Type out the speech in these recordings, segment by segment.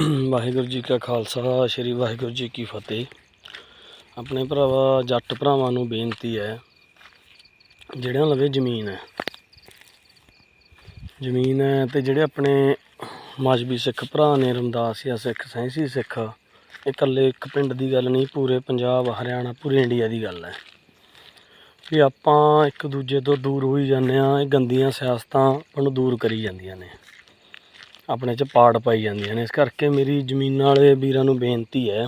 ਵਾਹਿਗੁਰੂ ਜੀ ਕਾ ਖਾਲਸਾ, ਸ੍ਰੀ ਵਾਹਿਗੁਰੂ ਜੀ ਕੀ ਫਤਿਹ। ਆਪਣੇ ਭਰਾਵਾ, ਜੱਟ ਭਰਾਵਾਂ ਨੂੰ ਬੇਨਤੀ ਹੈ, ਜਿਹੜਿਆਂ ਲਵੇ ਜ਼ਮੀਨ ਹੈ। ਜ਼ਮੀਨ ਹੈ ਤੇ ਜਿਹੜੇ ਆਪਣੇ ਮਜਬੀ ਸਿੱਖ ਭਰਾ ਨੇ, ਰਮਦਾਸ ਜਾਂ ਸਿੱਖ, ਸੈਂਸੀ ਸਿੱਖ, ਇਹ ਇਕੱਲੇ ਇੱਕ ਪਿੰਡ ਦੀ ਗੱਲ ਨਹੀਂ, ਪੂਰੇ ਪੰਜਾਬ, ਹਰਿਆਣਾ, ਪੂਰੇ ਇੰਡੀਆ ਦੀ ਗੱਲ ਹੈ। ਵੀ ਆਪਾਂ ਇੱਕ ਦੂਜੇ ਤੋਂ ਦੂਰ ਹੋਈ ਜਾਂਦੇ ਆ ਇਹ ਗੰਦੀਆਂ ਸਿਆਸਤਾਂ ਆਪਾਂ ਨੂੰ ਦੂਰ ਕਰੀ ਜਾਂਦੀਆਂ ਨੇ। ਆਪਣੇ ਚ ਪਾੜ ਪਾਈ ਜਾਂਦੀਆਂ ਨੇ। ਇਸ ਕਰਕੇ ਮੇਰੀ ਜ਼ਮੀਨਾਂ ਵਾਲੇ ਵੀਰਾਂ ਨੂੰ ਬੇਨਤੀ ਹੈ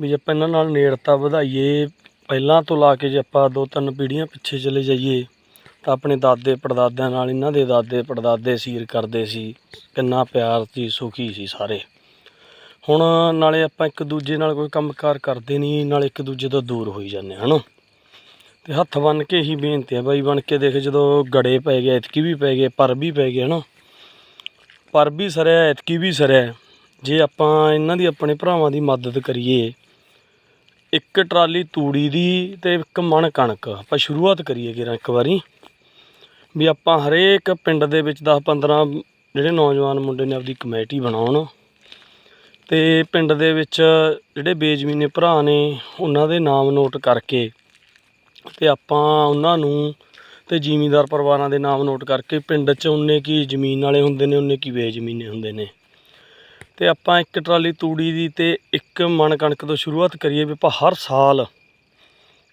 ਵੀ ਜੇ ਆਪਾਂ ਇਹਨਾਂ ਨਾਲ ਨੇੜਤਾ ਵਧਾਈਏ, ਪਹਿਲਾਂ ਤੋਂ ਲਾ ਕੇ ਜੇ ਆਪਾਂ ਦੋ ਤਿੰਨ ਪੀੜ੍ਹੀਆਂ ਪਿੱਛੇ ਚਲੇ ਜਾਈਏ, ਤਾਂ ਆਪਣੇ ਦਾਦੇ ਪੜਦਾਦਿਆਂ ਨਾਲ ਇਹਨਾਂ ਦੇ ਦਾਦੇ ਪੜਦਾਦੇ ਸੀਰ ਕਰਦੇ ਸੀ, ਕਿੰਨਾ ਪਿਆਰ ਸੀ, ਸੁਖੀ ਸੀ ਸਾਰੇ। ਹੁਣ ਨਾਲੇ ਆਪਾਂ ਇੱਕ ਦੂਜੇ ਨਾਲ ਕੋਈ ਕੰਮਕਾਰ ਕਰਦੇ ਨਹੀਂ, ਨਾਲੇ ਇੱਕ ਦੂਜੇ ਤੋਂ ਦੂਰ ਹੋਈ ਜਾਂਦੇ ਹਨ? ਤੇ ਹੱਥ ਬੰਨ ਕੇ ਹੀ ਬੇਨਤੀ ਹੈ ਬਾਈ, ਬਣ ਕੇ ਦੇਖ ਜਦੋਂ ਗੜੇ ਪੈ ਗਏ ਇਤਕੀ ਵੀ ਪੈ ਗਏ, ਪਰ ਵੀ ਪੈ ਗਏ, ਹਨਾ? ਪਰ ਵੀ ਸਰਿਆ, ਐਤਕੀ ਵੀ ਸਰਿਆ ਜੇ ਆਪਾਂ ਇਹਨਾਂ ਦੀ ਆਪਣੇ ਭਰਾਵਾਂ ਦੀ ਮਦਦ ਕਰੀਏ, ਇੱਕ ਟਰਾਲੀ ਤੂੜੀ ਦੀ ਤੇ ਇੱਕ ਮਣ ਕਣਕ, ਆਪਾਂ ਸ਼ੁਰੂਆਤ ਕਰੀਏ ਕਿਰਾ ਇੱਕ ਵਾਰੀ। ਵੀ ਆਪਾਂ ਹਰੇਕ ਪਿੰਡ ਦੇ ਵਿੱਚ 10 15 ਜਿਹੜੇ ਨੌਜਵਾਨ ਮੁੰਡੇ ਨੇ ਆਪਦੀ ਕਮੇਟੀ ਬਣਾਉਣ, ਤੇ ਪਿੰਡ ਦੇ ਵਿੱਚ ਜਿਹੜੇ ਬੇਜ਼ਮੀਨੇ ਭਰਾ ਨੇ, ਉਹਨਾਂ ਦੇ ਨਾਮ ਨੋਟ ਕਰਕੇ ਤੇ ਆਪਾਂ ਉਹਨਾਂ ਨੂੰ ਤੇ ਜ਼ਿਮੀਂਦਾਰ ਪਰਿਵਾਰਾਂ ਦੇ ਨਾਮ ਨੋਟ ਕਰਕੇ ਪਿੰਡ 'ਚ ਉਨੇ ਕੀ ਜ਼ਮੀਨ ਵਾਲੇ ਹੁੰਦੇ ਨੇ, ਉਨੇ ਕੀ ਬੇਜ਼ਮੀਨੇ ਹੁੰਦੇ ਨੇ। ਤੇ ਆਪਾਂ ਇੱਕ ਟਰਾਲੀ ਤੂੜੀ ਦੀ ਤੇ ਇੱਕ ਮਣ ਕਣਕ ਤੋਂ ਸ਼ੁਰੂਆਤ ਕਰੀਏ ਵੀ ਆਪਾਂ ਹਰ ਸਾਲ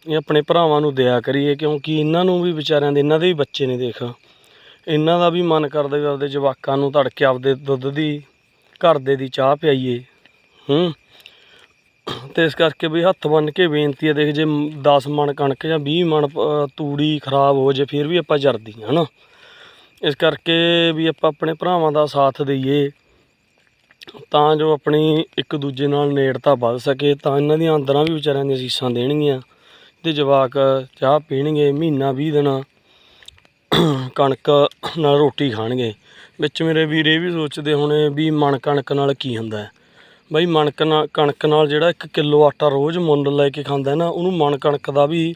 ਇਹ ਆਪਣੇ ਭਰਾਵਾਂ ਨੂੰ ਦਿਆ ਕਰੀਏ, ਕਿਉਂਕਿ ਇਹਨਾਂ ਨੂੰ ਵੀ ਵਿਚਾਰਿਆਂ ਦੇ, ਇਹਨਾਂ ਦੇ ਵੀ ਬੱਚੇ ਨੇ ਦੇਖ। ਇਹਨਾਂ ਦਾ ਵੀ ਮਨ ਕਰਦਾ ਵੀ ਆਪਦੇ ਜਵਾਕਾਂ ਨੂੰ ਤੜਕੇ ਆਪਦੇ ਦੁੱਧ ਦੀ, ਘਰ ਦੇ ਦੀ ਚਾਹ ਪਿਆਈਏ। ਹੂੰ। ਤੇ ਇਸ ਕਰਕੇ ਵੀ ਹੱਥ ਬੰਨ ਕੇ ਬੇਨਤੀ ਹੈ ਦੇਖ ਜੇ 10 ਮਣ ਕਣਕ ਜਾਂ 20 ਮਣ ਅ, ਤੂੜੀ ਖਰਾਬ ਹੋ ਜੇ ਫਿਰ ਵੀ ਆਪਾਂ ਜਰਦੀ ਹਾਂ ਹਨਾ? ਇਸ ਕਰਕੇ ਵੀ ਆਪਾਂ ਆਪਣੇ ਭਰਾਵਾਂ ਦਾ ਸਾਥ ਦਈਏ ਤਾਂ ਜੋ ਆਪਣੀ ਇੱਕ ਦੂਜੇ ਨਾਲ ਨੇੜਤਾ ਵੱਧ ਸਕੇ ਤਾਂ ਇਹਨਾਂ ਦੀਆਂ ਅੰਦਰਾਂ ਵੀ ਵਿਚਾਰਿਆਂ ਦੀਆਂ ਸੀਸਾਂ ਦੇਣਗੀਆਂ ਤੇ ਜਵਾਕ ਚਾਹ ਪੀਣਗੇ ਮਹੀਨਾ 20 ਦਿਨ ਕਣਕ ਨਾਲ ਰੋਟੀ ਖਾਣਗੇ। ਵਿੱਚ ਮੇਰੇ ਵੀਰ ਇਹ ਵੀ ਸੋਚਦੇ ਹੋਣੇ ਵੀ ਮਣ ਕਣਕ ਨਾਲ ਕੀ ਹੁੰਦਾ ਹੈ। ਬਈ ਮਣਕ ਨਾਲ ਕਣਕ ਨਾਲ ਜਿਹੜਾ 1 ਕਿਲੋ ਆਟਾ ਰੋਜ਼ ਮੁੱਲ ਲੈ ਕੇ ਖਾਂਦਾ ਨਾ, ਉਹਨੂੰ ਮਣ ਕਣਕ ਦਾ ਵੀ,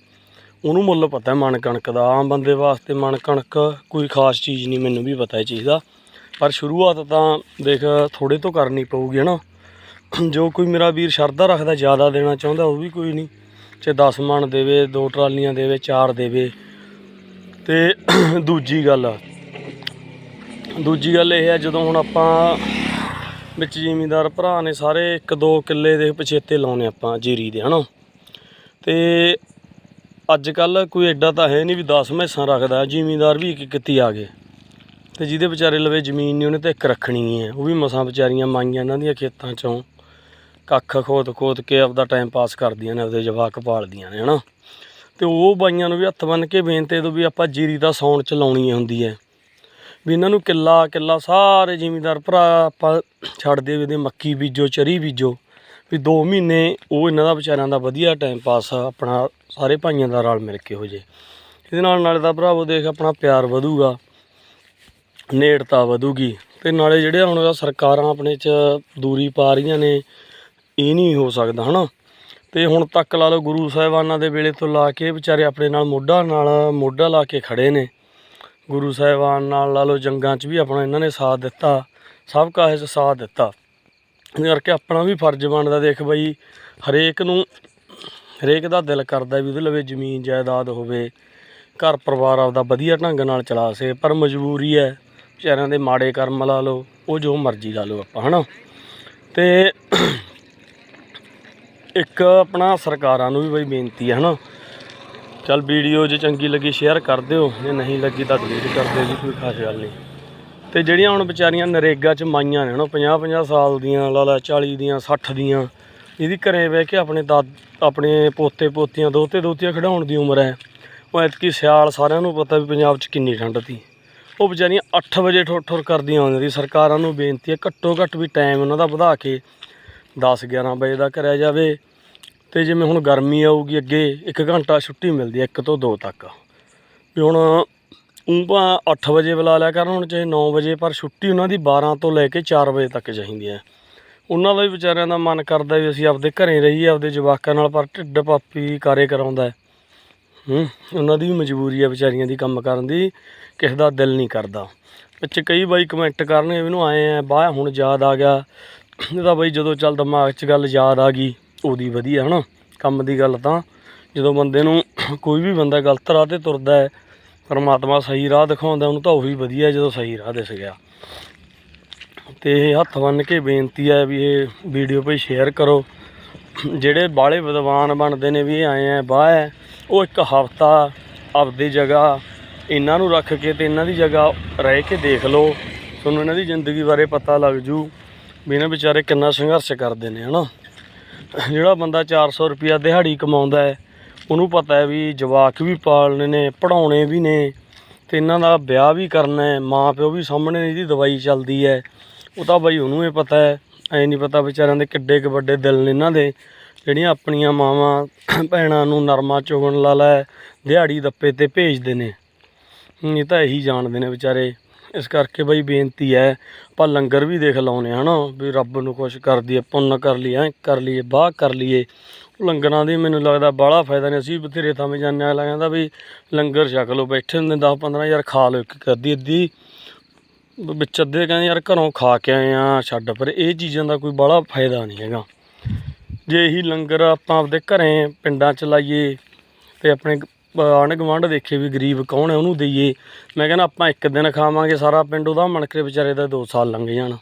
ਉਹਨੂੰ ਮੁੱਲ ਪਤਾ ਹੈ ਮਣ ਕਣਕ ਦਾ। ਆਮ ਬੰਦੇ ਵਾਸਤੇ ਮਣ ਕਣਕ ਕੋਈ ਖਾਸ ਚੀਜ਼ ਨਹੀਂ, ਮੈਨੂੰ ਵੀ ਪਤਾ ਇਹ ਚੀਜ਼ ਦਾ। ਪਰ ਸ਼ੁਰੂਆਤ ਤਾਂ ਦੇਖ ਥੋੜੇ ਤੋਂ ਕਰਨੀ ਪਊਗੀ, ਹਨਾ? ਜੋ ਕੋਈ ਮੇਰਾ ਵੀਰ ਸ਼ਰਧਾ ਰੱਖਦਾ, ਜ਼ਿਆਦਾ ਦੇਣਾ ਚਾਹੁੰਦਾ, ਉਹ ਵੀ ਕੋਈ ਨਹੀਂ। ਚਾਹੇ 10 ਮਣ ਦੇਵੇ, ਦੋ ਟਰਾਲੀਆਂ ਦੇਵੇ, ਚਾਰ ਦੇਵੇ, ਤੇ ਦੂਜੀ ਗੱਲ ਦੂਜੀ ਗੱਲ ਇਹ ਹੈ, ਜਦੋਂ ਹੁਣ ਆਪਾਂ ਵਿੱਚ ਜ਼ਿਮੀਂਦਾਰ ਭਰਾ ਨੇ ਸਾਰੇ 1-2 ਕਿੱਲੇ ਦੇ ਪਛੇਤੇ ਲਾਉਨੇ ਆਪਾਂ ਜੀਰੀ ਦੇ, ਹਨਾ? ਤੇ ਅੱਜ ਕੱਲ ਕੋਈ ਐਡਾ ਤਾਂ ਹੈ ਨਹੀਂ ਵੀ 10 ਮੈਸਾਂ ਰੱਖਦਾ, ਜ਼ਿਮੀਂਦਾਰ ਵੀ ਇੱਕ ਇੱਕ ਕਿੱਤੀ ਆ ਗਏ। ਤੇ ਜਿਹਦੇ ਵਿਚਾਰੇ ਲਵੇ ਜ਼ਮੀਨ ਨਹੀਂ, ਉਹਨੇ ਤਾਂ ਇੱਕ ਰੱਖਣੀ ਹੈ ਉਹ ਵੀ ਮਸਾਂ ਵਿਚਾਰੀਆਂ ਮਾਈਆਂ ਇਹਨਾਂ ਦੀਆਂ ਖੇਤਾਂ ਚੋਂ। ਕੱਖ ਖੋਤ ਖੋਤ ਕੇ ਆਪਦਾ ਟਾਈਮ ਪਾਸ ਕਰਦੀਆਂ ਨੇ, ਆਪਦੇ ਜਵਾਕ ਪਾਲਦੀਆਂ ਨੇ, ਹਨਾ? ਤੇ ਉਹ ਬਾਈਆਂ ਨੂੰ ਵੀ ਹੱਥ ਬੰਨ ਕੇ ਬੇਨਤੀ ਦੋ ਵੀ ਆਪਾਂ ਜੀਰੀ ਦਾ ਸੌਣ ਚ ਲਾਉਣੀ ਹੁੰਦੀ ਹੈ। ਵੀ ਇਹਨਾਂ ਨੂੰ ਕਿੱਲਾ ਕਿੱਲਾ ਸਾਰੇ ਜ਼ਿਮੀਂਦਾਰ ਭਰਾ ਆਪਾਂ ਛੱਡਦੇ ਵੀ ਇਹਦੇ ਮੱਕੀ ਬੀਜੋ, ਚਰੀ ਬੀਜੋ। ਵੀ 2 ਮਹੀਨੇ ਉਹ ਇਹਨਾਂ ਦਾ ਵਿਚਾਰਿਆਂ ਦਾ ਵਧੀਆ ਟਾਈਮ ਪਾਸ ਆਪਣਾ ਸਾਰੇ ਭਾਈਆਂ ਦਾ ਰਲ ਮਿਲ ਕੇ ਹੋ ਜੇ। ਇਹਦੇ ਨਾਲ ਨਾਲੇ ਦਾ ਭਰਾਵੋ ਦੇਖ ਆਪਣਾ ਪਿਆਰ ਵਧੂਗਾ, ਨੇੜਤਾ ਵਧੂਗੀ। ਤੇ ਨਾਲੇ ਜਿਹੜੇ ਹੁਣ ਸਰਕਾਰਾਂ ਆਪਣੇ ਚ ਦੂਰੀ ਪਾ ਰਹੀਆਂ ਨੇ, ਇਹ ਨਹੀਂ ਹੋ ਸਕਦਾ, ਹਨਾ? ਤੇ ਹੁਣ ਤੱਕ ਲਾ ਲਓ ਗੁਰੂ ਸਾਹਿਬਾਨਾਂ ਦੇ ਵੇਲੇ ਤੋਂ ਲਾ ਕੇ ਵਿਚਾਰੇ ਆਪਣੇ ਨਾਲ ਮੋਢਾ ਨਾਲ ਮੋਢਾ ਲਾ ਕੇ ਖੜੇ ਨੇ। ਗੁਰੂ ਸਾਹਿਬਾਨ ਨਾਲ ਲਾ ਲਓ ਜੰਗਾਂ 'ਚ ਵੀ ਆਪਣਾ ਇਹਨਾਂ ਨੇ ਸਾਥ ਦਿੱਤਾ, ਸਭ ਕਾਹੇ 'ਚ ਸਾਥ ਦਿੱਤਾ। ਇਸ ਕਰਕੇ ਆਪਣਾ ਵੀ ਫਰਜ਼ ਬਣਦਾ, ਦੇਖ ਬਈ, ਹਰੇਕ ਨੂੰ, ਹਰੇਕ ਦਾ ਦਿਲ ਕਰਦਾ ਵੀ ਉਹਦੇ ਲਵੇ ਜ਼ਮੀਨ ਜਾਇਦਾਦ ਹੋਵੇ, ਘਰ ਪਰਿਵਾਰ ਆਪਦਾ ਵਧੀਆ ਢੰਗ ਨਾਲ ਚਲਾ ਸੇ ਪਰ ਮਜਬੂਰੀ ਹੈ, ਵਿਚਾਰਿਆਂ ਦੇ ਮਾੜੇ ਕਰਮ ਲਾ ਲਓ, ਉਹ ਜੋ ਮਰਜ਼ੀ ਲਾ ਲਓ ਆਪਾਂ, ਹਨਾ? ਤੇ ਇੱਕ ਆਪਣਾ ਸਰਕਾਰਾਂ ਨੂੰ ਵੀ ਬਈ ਬੇਨਤੀ ਹੈ, ਹਨਾ? ਚੱਲ ਵੀਡੀਓ ਜੇ ਚੰਗੀ ਲੱਗੀ ਸ਼ੇਅਰ ਕਰ ਦਿਓ। ਜੇ ਨਹੀਂ ਲੱਗੀ ਤਾਂ ਡਿਲੀਟ ਕਰ ਦਿਓ ਜੀ, ਕੋਈ ਖਾਸ ਗੱਲ ਨਹੀਂ। ਤੇ ਜਿਹੜੀਆਂ ਹੁਣ ਵਿਚਾਰੀਆਂ ਨਰੇਗਾ 'ਚ ਮਾਈਆਂ ਨੇ, ਹਨਾ 50 50 ਸਾਲ ਦੀਆਂ, ਲਾ ਲਾ 40 ਦੀਆਂ 60 ਦੀਆਂ, ਇਹਦੀ ਘਰੇ ਬਹਿ ਕੇ ਆਪਣੇ ਦਾ ਆਪਣੇ ਪੋਤੇ, ਪੋਤੀਆਂ, ਦੋਤੇ, ਦੋਤੀਆਂ ਖਿਡਾਉਣ ਦੀ ਉਮਰ ਹੈ। ਉਹ ਐਤਕੀ ਸਿਆਲ ਸਾਰਿਆਂ ਨੂੰ ਪਤਾ ਵੀ ਪੰਜਾਬ 'ਚ ਕਿੰਨੀ ਠੰਡ ਸੀ ਉਹ ਵਿਚਾਰੀਆਂ 8 ਵਜੇ ਠੁਰ ਠੁਰ ਕਰਦੀਆਂ ਆਉਂਦੀਆਂ ਸੀ। ਸਰਕਾਰਾਂ ਨੂੰ ਬੇਨਤੀ ਹੈ, ਘੱਟੋ ਘੱਟ ਵੀ ਟਾਈਮ ਉਹਨਾਂ ਦਾ ਵਧਾ ਕੇ 10 11 ਵਜੇ ਦਾ ਕਰਿਆ ਜਾਵੇ। ਤੇ ਜਿਵੇਂ ਹੁਣ ਗਰਮੀ ਆਊਗੀ ਅੱਗੇ 1 ਘੰਟਾ ਛੁੱਟੀ ਮਿਲਦੀ ਹੈ 1 ਤੋਂ 2 ਤੱਕ। ਵੀ ਹੁਣ ਊਂ ਭਾਂ 8 ਵਜੇ ਬੁਲਾ ਲਿਆ ਕਰਨ ਹੁਣ ਚਾਹੇ 9 ਵਜੇ, ਪਰ ਛੁੱਟੀ ਉਹਨਾਂ ਦੀ 12 ਤੋਂ ਲੈ ਕੇ 4 ਵਜੇ ਤੱਕ ਚਾਹੀਦੀ ਹੈ ਉਹਨਾਂ ਦਾ ਵੀ ਵਿਚਾਰਿਆਂ ਦਾ ਮਨ ਕਰਦਾ ਵੀ ਅਸੀਂ ਆਪਦੇ ਘਰੇ ਰਹੀਏ, ਆਪਦੇ ਜਵਾਕਾਂ ਨਾਲ, ਪਰ ਢਿੱਡ ਪਾਪੀ ਕਾਰੇ ਕਰਾਉਂਦਾ ਹੂੰ। ਉਹਨਾਂ ਦੀ ਵੀ ਮਜਬੂਰੀ ਹੈ ਵਿਚਾਰੀਆਂ ਦੀ ਕੰਮ ਕਰਨ ਦੀ, ਕਿਸੇ ਦਾ ਦਿਲ ਨਹੀਂ ਕਰਦਾ। ਵਿੱਚ ਕਈ ਬਾਈ ਕਮੈਂਟ ਕਰਨਗੇ ਮੈਨੂੰ ਆਏ ਆ ਬਾਹ ਹੁਣ ਯਾਦ ਆ ਗਿਆ। ਇਹਦਾ ਬਈ ਜਦੋਂ ਚੱਲ ਦਿਮਾਗ 'ਚ ਗੱਲ ਯਾਦ ਆ ਗਈ। ਉਹਦੀ ਵਧੀਆ ਹਨਾ, ਕੰਮ ਦੀ ਗੱਲ ਤਾਂ। ਜਦੋਂ ਬੰਦੇ ਨੂੰ ਕੋਈ ਵੀ ਬੰਦਾ ਗਲਤ ਰਾਹ ਤੇ ਤੁਰਦਾ ਹੈ, ਪਰਮਾਤਮਾ ਸਹੀ ਰਾਹ ਦਿਖਾਉਂਦਾ, ਉਹਨੂੰ ਤਾਂ ਉਹੀ ਵਧੀਆ ਜਦੋਂ ਸਹੀ ਰਾਹ ਦਿਸ ਗਿਆ। ਤੇ ਇਹ ਹੱਥ ਬੰਨ ਕੇ ਬੇਨਤੀ ਹੈ ਵੀ ਇਹ ਵੀਡੀਓ ਭਈ ਸ਼ੇਅਰ ਕਰੋ। ਜਿਹੜੇ ਬਾਲੇ ਵਿਦਵਾਨ ਬਣਦੇ ਨੇ ਵੀ ਇਹ ਆਏ ਆ ਬਾਹ ਹੈ, ਉਹ ਇੱਕ ਹਫਤਾ ਆਪਦੀ ਜਗ੍ਹਾ, ਇਹਨਾਂ ਨੂੰ ਰੱਖ ਕੇ ਤੇ ਇਹਨਾਂ ਦੀ ਜਗ੍ਹਾ ਰਹਿ ਕੇ ਦੇਖ ਲਓ। ਤੁਹਾਨੂੰ ਇਹਨਾਂ ਦੀ ਜ਼ਿੰਦਗੀ ਬਾਰੇ ਪਤਾ ਲੱਗ ਜੂ ਵੀ ਇਹਨਾਂ ਵਿਚਾਰੇ ਕਿੰਨਾ ਸੰਘਰਸ਼ ਕਰਦੇ ਨੇ, ਹਨਾ। ਜਿਹੜਾ ਬੰਦਾ 400 ਰੁਪਿਆ ਦਿਹਾੜੀ ਕਮਾਉਂਦਾ ਹੈ, ਉਹਨੂੰ ਪਤਾ ਹੈ ਵੀ ਜਵਾਕ ਵੀ ਪਾਲਣੇ ਨੇ ਪੜਾਉਣੇ ਵੀ ਨੇ ਤੇ ਇਹਨਾਂ ਦਾ ਵਿਆਹ ਵੀ ਕਰਨਾ ਹੈ, ਮਾਂ ਪਿਓ ਵੀ ਸਾਹਮਣੇ ਇਹਦੀ ਦਵਾਈ ਚੱਲਦੀ ਹੈ। ਉਹ ਤਾਂ ਬਾਈ ਉਹਨੂੰ ਇਹ ਪਤਾ ਹੈ, ਐ ਨਹੀਂ ਪਤਾ ਵਿਚਾਰਿਆਂ ਦੇ ਕਿੱਡੇ ਕੁ ਵੱਡੇ ਦਿਲ ਨੇ ਇਹਨਾਂ ਦੇ, ਜਿਹੜੀਆਂ ਆਪਣੀਆਂ ਮਾਵਾਂ, ਭੈਣਾਂ ਨੂੰ ਨਰਮਾ ਚੋਗਣ ਲਾ ਲੈ ਦਿਹਾੜੀ ਦੱਪੇ ਤੇ ਭੇਜਦੇ ਨੇ। ਇਹ ਤਾਂ ਇਹੀ ਜਾਣਦੇ ਨੇ ਵਿਚਾਰੇ। ਇਸ ਕਰਕੇ ਬਈ ਬੇਨਤੀ ਹੈ, ਆਪਾਂ ਲੰਗਰ ਵੀ ਦੇਖ ਲਾਉਨੇ ਹਨਾ, ਵੀ ਰੱਬ ਨੂੰ ਖੁਸ਼ ਕਰ ਦਈਏ, ਪੁੰਨ ਕਰ ਲਈਏ ਐਂ ਕਰ ਲਈਏ ਬਾਹ ਕਰ ਲਈਏ। ਲੰਗਰਾਂ ਦੀ ਮੈਨੂੰ ਲੱਗਦਾ ਬਾਹਲਾ ਫਾਇਦਾ ਨਹੀਂ, ਅਸੀਂ ਬਥੇਰੇ ਥਾਵੇਂ ਜਾਂਦੇ ਆ ਅਗਲਾ ਕਹਿੰਦਾ ਵੀ ਲੰਗਰ ਛਕ ਲਓ, ਬੈਠੇ ਹੁੰਦੇ 10 15 ਹਜ਼ਾਰ ਖਾ ਲਓ, ਇੱਕ ਕਰਦੀ ਅੱਧੀ। ਬ- ਵਿੱਚ ਅੱਧੇ ਕਹਿੰਦੇ ਯਾਰ ਘਰੋਂ ਖਾ ਕੇ ਆਏ ਆ ਛੱਡ, ਪਰ ਇਹ ਚੀਜ਼ਾਂ ਦਾ ਕੋਈ ਬਾਹਲਾ ਫਾਇਦਾ ਨਹੀਂ ਹੈਗਾ। ਜੇ ਇਹੀ ਲੰਗਰ ਆਪਾਂ ਆਪਦੇ ਘਰੇ, ਪਿੰਡਾਂ ਚ ਲਾਈਏ ਤੇ ਆਪਣੇ ਆਂਢ ਗੁਆਂਢ ਦੇਖੇ ਵੀ ਗਰੀਬ ਕੌਣ ਹੈ ਉਹਨੂੰ ਦਈਏ। ਮੈਂ ਕਹਿੰਦਾ ਆਪਾਂ ਇੱਕ ਦਿਨ ਖਾਵਾਂਗੇ ਸਾਰਾ ਪਿੰਡ ਉਹਦਾ ਮਣ ਕੇ ਵਿਚਾਰੇ ਦਾ 2 ਸਾਲ ਲੰਘ ਜਾਣ।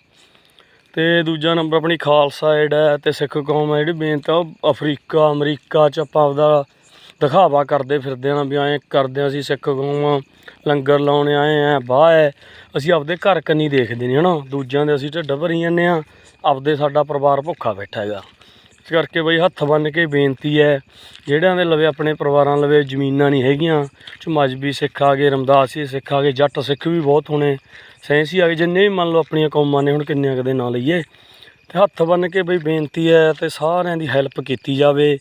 ਤੇ ਦੂਜਾ ਨੰਬਰ ਆਪਣੀ ਖਾਲਸਾ ਜਿਹੜਾ ਹੈ ਤੇ ਸਿੱਖ ਕੌਮ ਹੈ ਜਿਹੜੀ ਬੇਨਤੀ ਆ ਉਹ ਅਫਰੀਕਾ ਅਮਰੀਕਾ ਚ ਆਪਾਂ ਆਪਦਾ ਦਿਖਾਵਾ ਕਰਦੇ ਫਿਰਦੇ ਆ ਵੀ ਐਂ ਕਰਦੇ ਆ ਅਸੀਂ ਸਿੱਖ ਕੌਮ ਆ, ਲੰਗਰ ਲਾਉਣੇ ਆਏ ਆ ਬਾਹ ਹੈ। ਅਸੀਂ ਆਪਦੇ ਘਰ ਕੰਨੀ ਦੇਖਦੇ ਨਹੀਂ ਹਨਾ ਦੂਜਿਆਂ ਦੇ ਅਸੀਂ ਢਿੱਡ ਭਰੀ ਜਾਂਦੇ ਆ ਆਪਦੇ ਸਾਡਾ ਪਰਿਵਾਰ ਭੁੱਖਾ ਬੈਠਾ ਹੈਗਾ। ਇਸ ਕਰਕੇ ਬਈ ਹੱਥ ਬੰਨ ਕੇ ਬੇਨਤੀ ਹੈ, ਜਿਹੜਿਆਂ ਦੇ ਲਵੇ ਆਪਣੇ ਪਰਿਵਾਰਾਂ ਲਵੇ ਜ਼ਮੀਨਾਂ ਨਹੀਂ ਹੈਗੀਆਂ ਚ ਸਿੱਖ ਆ ਗਏ, ਰਮਦਾਸੀ ਸਿੱਖ ਆ ਗਏ, ਜੱਟ ਸਿੱਖ ਵੀ ਬਹੁਤ ਹੋਣੇ ਸੈਂਸੀ ਆ ਗਏ, ਜਿੰਨੇ ਵੀ ਮੰਨ ਲਓ ਆਪਣੀਆਂ ਕੌਮਾਂ ਨੇ ਹੁਣ ਕਿੰਨਿਆਂ ਕਦੇ ਨਾਂ ਲਈਏ, ਤੇ ਹੱਥ ਬੰਨ ਕੇ ਬਈ ਬੇਨਤੀ ਹੈ ਤੇ ਸਾਰਿਆਂ ਦੀ ਹੈਲਪ ਕੀਤੀ ਜਾਵੇ,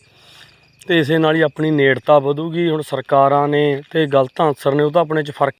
ਤੇ ਇਸੇ ਨਾਲ ਹੀ ਆਪਣੀ ਨੇੜਤਾ ਵਧੂਗੀ, ਹੁਣ ਸਰਕਾਰਾਂ ਨੇ ਤੇ ਗਲਤ ਆਨਸਰ ਨੇ, ਉਹ ਤਾਂ ਆਪਣੇ 'ਚ ਫ਼ਰਕ